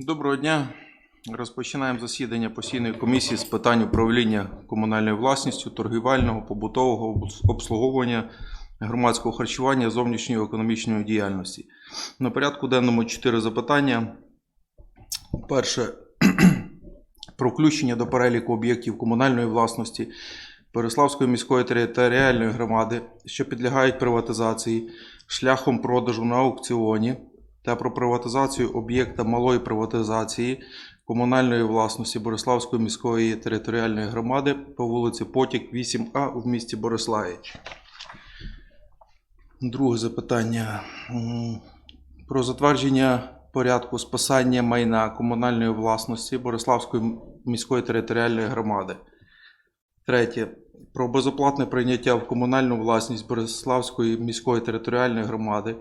Доброго дня. Розпочинаємо засідання постійної комісії з питань управління комунальною власністю, торгівельного, побутового обслуговування, громадського харчування, зовнішньої економічної діяльності. На порядку денному чотири запитання. Перше про включення до переліку об'єктів комунальної власності Переславської міської територіальної громади, що підлягають приватизації шляхом продажу на аукціоні та про приватизацію об'єкта малої приватизації комунальної власності Бориславської міської територіальної громади по вулиці Потік 8А у місті Бориславі. Друге запитання. Про затвердження порядку списання майна комунальної власності Бориславської міської територіальної громади. Третє. Про безоплатне прийняття в комунальну власність Бориславської міської територіальної громади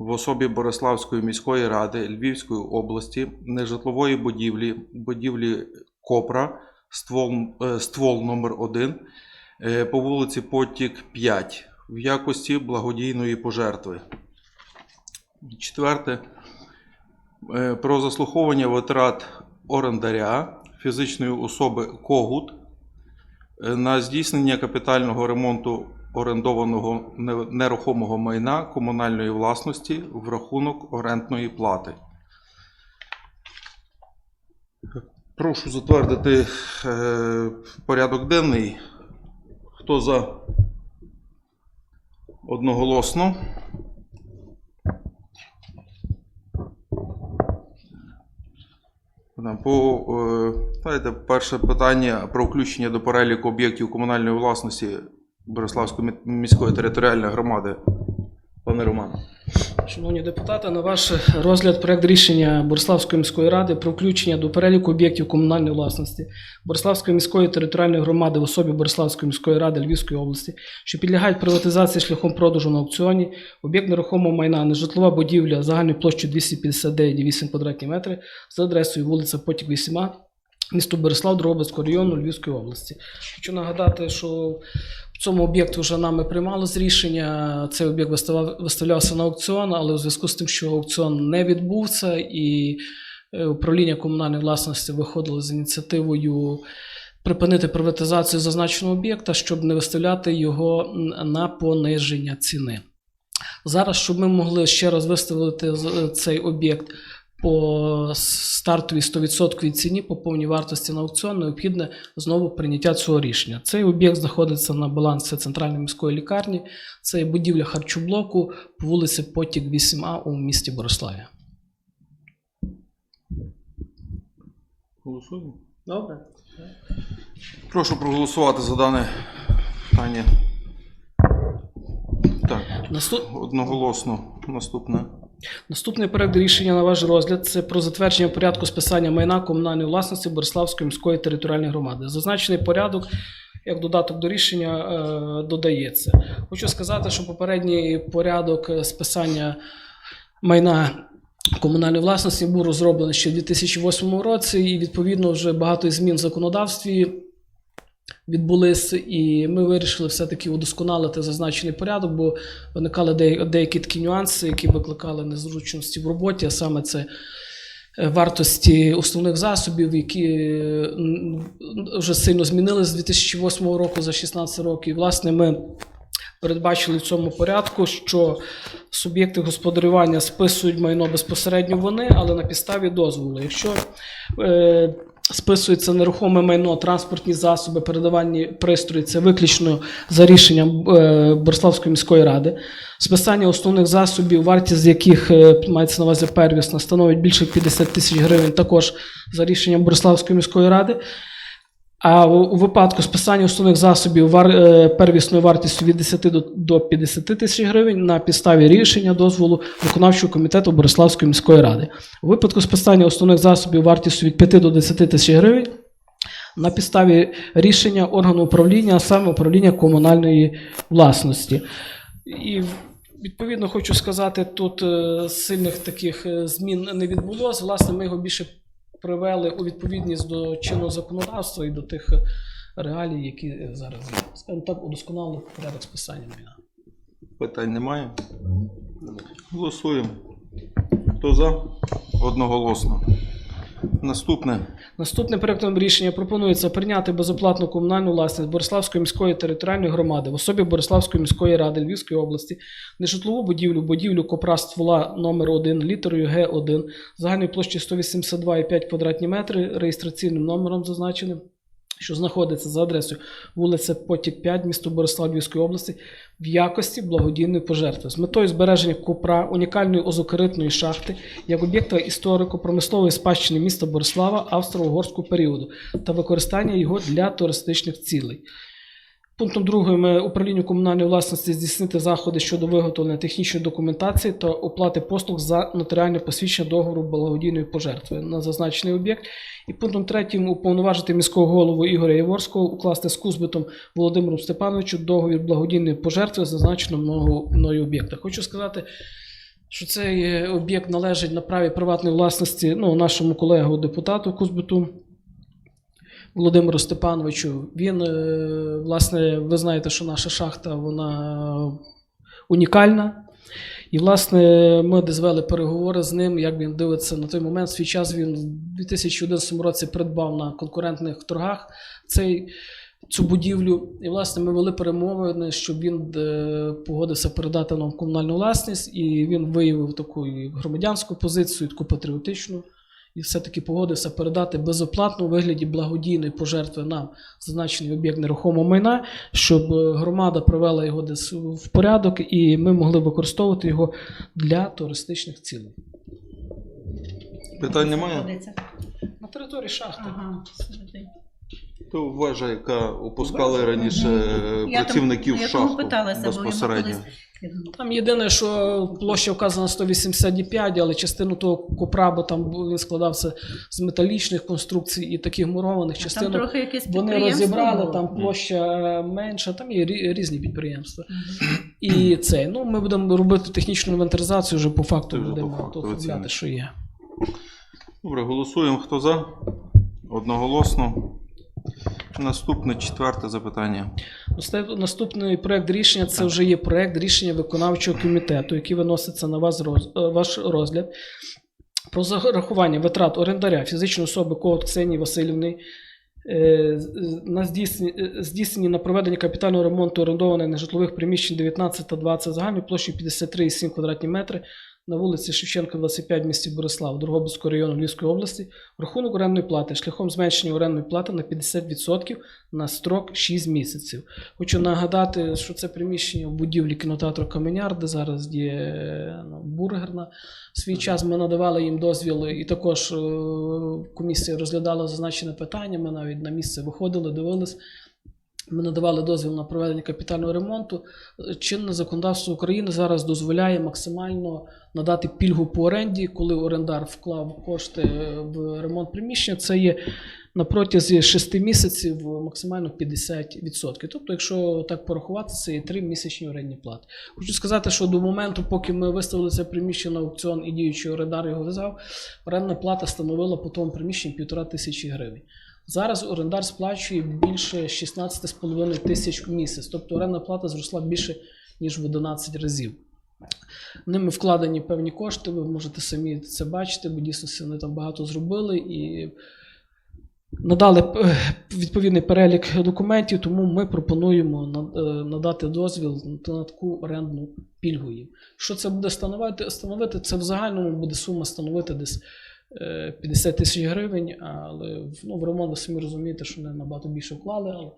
в особі Бориславської міської ради Львівської області нежитлової будівлі, будівлі Копра, ствол, е, ствол номер 1 по вулиці Потік 5 в якості благодійної пожертви. Четверте. Е, Про заслуховування витрат орендаря фізичної особи Когут е, на здійснення капітального ремонту орендованого нерухомого майна комунальної власності в рахунок орендної плати. Прошу затвердити е, порядок денний. Хто за? Одноголосно. По, е, знаєте, перше питання про включення до переліку об'єктів комунальної власності Бориславської міської територіальної громади. Пане Романе. Шановні депутати, на ваш розгляд проект рішення Бориславської міської ради про включення до переліку об'єктів комунальної власності Бориславської міської територіальної громади в особі Бориславської міської ради Львівської області, що підлягають приватизації шляхом продажу на аукціоні, об'єкт нерухомого майна, нежитлова будівля загальною площею 259,8 квадратні метри за адресою вулиця Потік 8А, місто Борислав, Дробицького району Львівської області. Хочу нагадати, що в цьому об'єкті вже нами приймалось рішення. Цей об'єкт виставлявся на аукціон, але у зв'язку з тим, що аукціон не відбувся, і е, управління комунальної власності виходило з ініціативою припинити приватизацію зазначеного об'єкта, щоб не виставляти його на пониження ціни. Зараз, щоб ми могли ще раз виставити цей об'єкт по стартовій 100% ціні по повній вартості на аукціон, необхідне знову прийняття цього рішення. Цей об'єкт знаходиться на балансі центральної міської лікарні. Це є будівля харчоблоку по вулиці Потік 8А у місті Бориславі. Голосуємо. Добре. Прошу проголосувати за дане питання. Так, Наступ... одноголосно. Наступне. Наступний проект рішення на ваш розгляд це про затвердження порядку списання майна комунальної власності Бориславської міської територіальної громади. Зазначений порядок, як додаток до рішення, е, додається. Хочу сказати, що попередній порядок е, списання майна комунальної власності був розроблений ще в 2008 році, і відповідно вже багато змін в законодавстві відбулись, і ми вирішили все-таки удосконалити зазначений порядок, бо виникали деякі такі нюанси, які викликали незручності в роботі, а саме це е, вартості основних засобів, які вже сильно змінились з 2008 року за 16 років. І, власне, ми передбачили в цьому порядку, що суб'єкти господарювання списують майно безпосередньо вони, але на підставі дозволу. Якщо е, списується нерухоме майно, транспортні засоби, передавальні пристрої, це виключно за рішенням е, Бориславської міської ради. Списання основних засобів, вартість яких е, мається на увазі первісна, становить більше 50 тисяч гривень, також за рішенням Бориславської міської ради. А у випадку списання основних засобів е, первісною вартістю від 10 до, до 50 тисяч гривень на підставі рішення дозволу виконавчого комітету Бориславської міської ради. У випадку списання основних засобів вартістю від 5 до 10 тисяч гривень на підставі рішення органу управління, а саме управління комунальної власності. І відповідно хочу сказати, тут е, сильних таких е, змін не відбулося. Власне, ми його більше привели у відповідність до чинного законодавства і до тих е, реалій, які зараз є. Скажімо так, удосконалив порядок списання майна. Питань немає. Голосуємо. Хто за? Одноголосно. Наступне. Наступним проектом рішення пропонується прийняти безоплатну комунальну власність Бориславської міської територіальної громади в особі Бориславської міської ради Львівської області нежитлову будівлю, будівлю копра ствола номер 1 літерою Г1 загальною площею 182,5 квадратні метри, реєстраційним номером зазначеним, що знаходиться за адресою вулиця Потік 5, місто Бориславської області, в якості благодійної пожертви з метою збереження Купра, унікальної озокеритної шахти як об'єкта історико-промислової спадщини міста Борислава австро-угорського періоду та використання його для туристичних цілей. Пунктом другим е, управлінню комунальної власності здійснити заходи щодо виготовлення технічної документації та оплати послуг за нотаріальне посвідчення договору благодійної пожертви на зазначений об'єкт. І пунктом третім уповноважити міського голову Ігоря Яворського укласти з Кузбитом Володимиром Степановичем договір благодійної пожертви зазначеного мною- мною об'єкта. Хочу сказати, що цей е, об'єкт належить на праві приватної власності ну, нашому колегу депутату Кузбиту Володимиру Степановичу. Він, е, власне, ви знаєте, що наша шахта вона унікальна. І, власне, ми десь вели переговори з ним, як він дивиться на той момент. Свій час він у 2011 році придбав на конкурентних торгах цей, цю будівлю. І, власне, ми вели перемовини, щоб він е, погодився передати нам комунальну власність, і він виявив таку громадянську позицію, таку патріотичну. І все-таки погодився передати безоплатно у вигляді благодійної пожертви нам зазначений об'єкт нерухомого майна, щоб е, громада привела його десь в порядок, і ми могли використовувати його для туристичних цілей. Питань немає? На території шахти. Ага. То вежа, яка опускали раніше е, Я там- працівників я в тому шахту питалася, бо йому безпосередньо. колись- Там єдине, що площа вказана 185, але частину того копра, бо там він складався з металічних конструкцій і таких мурованих Там частинок. трохи якесь Вони підприємство розібрали, було. там площа е, менша, там є рі- різні підприємства. І цей, ну ми будемо робити технічну інвентаризацію, вже по факту Ти вже по будемо факту оформляти, що є. Добре, голосуємо. Хто за? Одноголосно. Наступне четверте запитання. Наступний проект рішення це вже є проект рішення виконавчого комітету, який виноситься на вас е, ваш розгляд. Про зарахування витрат орендаря фізичної особи Ковт Ксенії Васильівни е, на е, здійснені на проведення капітального ремонту орендованих нежитлових приміщень 19 та 20 загальною площею 53,7 квадратні метри на вулиці Шевченка, 25 в місті Борислав, Дрогобицького району Львівської області, в рахунок орендної плати шляхом зменшення орендної плати на 50% на строк 6 місяців. Хочу нагадати, що це приміщення в будівлі кінотеатру Каменяр, де зараз є ну, бургерна. В свій час ми надавали їм дозвіл, і також е, комісія розглядала зазначене питання. Ми навіть на місце виходили, дивились. Ми надавали дозвіл на проведення капітального ремонту. Чинне законодавство України зараз дозволяє максимально надати пільгу по оренді, коли орендар вклав кошти в ремонт приміщення. Це є на протязі 6 місяців максимально 50%. Тобто, якщо так порахувати, це є 3 місячні орендні плати. Хочу сказати, що до моменту, поки ми виставили це приміщення на аукціон і діючий орендар його взяв, орендна плата становила по тому приміщенню півтора тисячі гривень. Зараз орендар сплачує більше 16,5 тисяч в місяць, тобто орендна плата зросла більше ніж в 11 разів. Ними вкладені певні кошти, ви можете самі це бачити, бо дійсно вони там багато зробили і надали е, відповідний перелік документів, тому ми пропонуємо е, надати дозвіл на таку орендну пільгу. Що це буде становити? Це в загальному буде сума становити десь 50 тисяч гривень, але в- ну, в ремонт ви самі розумієте, що вони набагато більше вклали, але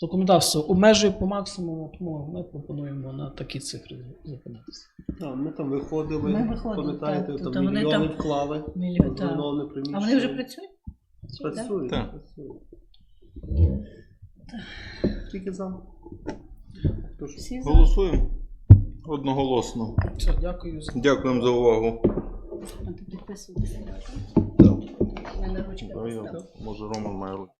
законодавство обмежує по максимуму, тому ми пропонуємо на такі цифри зупинитися. А, ми там виходили, Ми виходили, пам'ятаєте, так. там Тобто вони мільйони там- вклали, Мільйон, так. зруйноване приміщення. А вони вже працюють? працюють. Так. працюють. Тільки за. Прошу. Всі за? Голосуємо. Одноголосно. Все, дякую за Дякуємо за увагу. А У мене ручка. Може, Роман має ручку.